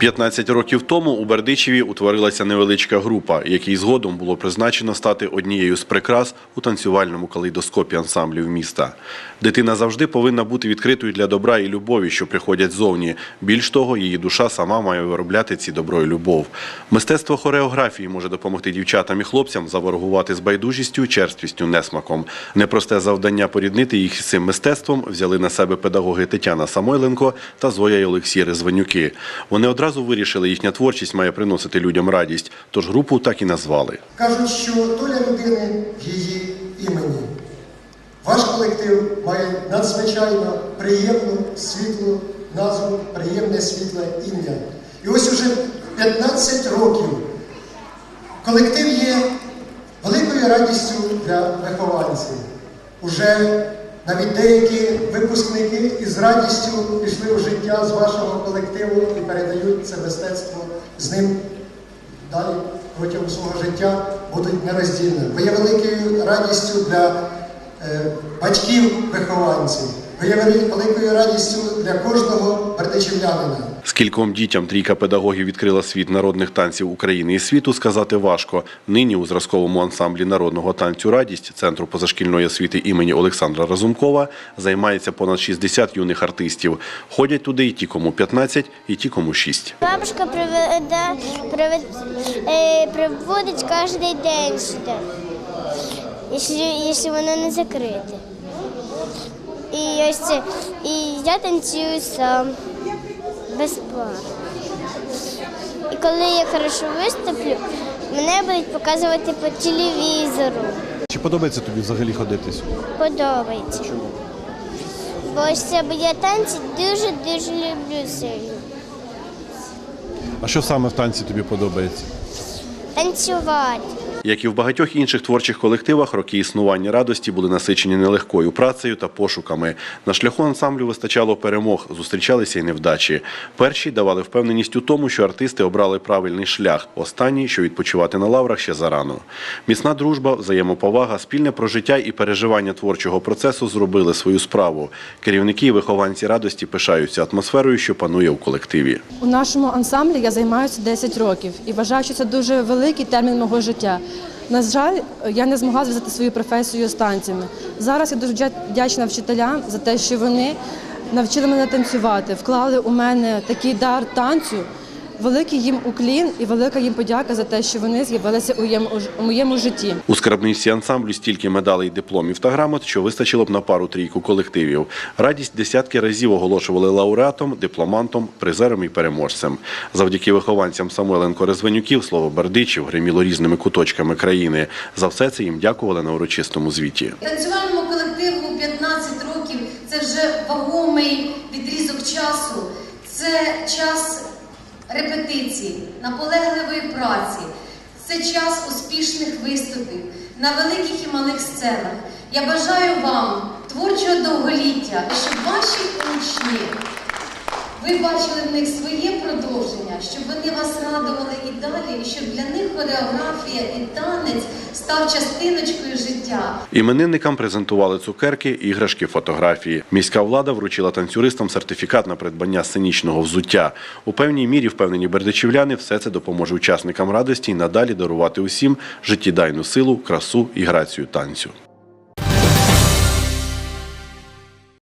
15 років тому у Бердичеві утворилася невеличка група, якій згодом було призначено стати однією з прикрас у танцювальному калейдоскопі ансамблів міста. Дитина завжди повинна бути відкритою для добра і любові, що приходять зовні. Більш того, її душа сама має виробляти ці добро і любов. Мистецтво хореографії може допомогти дівчатам і хлопцям заворогувати з байдужістю, черствістю, несмаком. Непросте завдання поріднити їх з цим мистецтвом взяли на себе педагоги Тетяна Самойленко та Зоя і Олексій Резвенюки. Вони одразу вирішили, їхня творчість має приносити людям радість, тож групу так і назвали. Кажуть, що доля людини в її імені. Ваш колектив має надзвичайно приємну світлу назву, приємне світле ім'я. І ось уже 15 років колектив є великою радістю для вихованців. Уже навіть деякі випускники із радістю пішли в життя з вашого колективу і передають це мистецтво з ним далі протягом свого життя будуть нероздільними. Ви є великою радістю для е, батьків вихованців. Ви є вели- великою радістю для кожного бердичівлянина. Скільком дітям трійка педагогів відкрила світ народних танців України і світу, сказати важко. Нині у зразковому ансамблі народного танцю Радість Центру позашкільної освіти імені Олександра Разумкова займається понад 60 юних артистів. Ходять туди і ті, кому 15, і ті, кому 6. Бабушка приведе, привед, е, приводить кожен день сюди, якщо, якщо не закрите. І ось це, і я танцюю сам безплатно. І коли я хорошо виступлю, мене будуть показувати по телевізору. Чи подобається тобі взагалі ходити сюди? Подобається. Бо ось це бо я танці дуже-дуже люблю сильно. А що саме в танці тобі подобається? Танцювати. Як і в багатьох інших творчих колективах, роки існування радості були насичені нелегкою працею та пошуками. На шляху ансамблю вистачало перемог, зустрічалися й невдачі. Перші давали впевненість у тому, що артисти обрали правильний шлях. Останні, що відпочивати на лаврах ще зарано. Міцна дружба, взаємоповага, спільне прожиття і переживання творчого процесу зробили свою справу. Керівники і вихованці радості пишаються атмосферою, що панує у колективі. У нашому ансамблі я займаюся 10 років і вважаю, що це дуже великий термін мого життя. На жаль, я не змогла зв'язати свою професію з танцями. Зараз я дуже вдя- вдячна вчителям за те, що вони навчили мене танцювати, вклали у мене такий дар танцю. Великий їм уклін і велика їм подяка за те, що вони з'явилися у у моєму житті. У скарбниці ансамблю стільки медалей, дипломів та грамот, що вистачило б на пару трійку колективів. Радість десятки разів оголошували лауреатом, дипломантом, призером і переможцем. Завдяки вихованцям Самойленко Резвенюків слово Бердичів гриміло різними куточками країни. За все це їм дякували на урочистому звіті. Танцювальному колективу 15 років це вже вагомий відрізок часу. Це час репетицій, наполегливої праці, це час успішних виступів на великих і малих сценах. Я бажаю вам творчого довголіття, щоб бачили в них своє продовження, щоб вони вас радували і далі, і щоб для них хореографія і танець став частиночкою життя. Іменинникам презентували цукерки, іграшки, фотографії. Міська влада вручила танцюристам сертифікат на придбання сценічного взуття. У певній мірі впевнені бердичівляни все це допоможе учасникам радості і надалі дарувати усім життєдайну силу, красу і грацію танцю.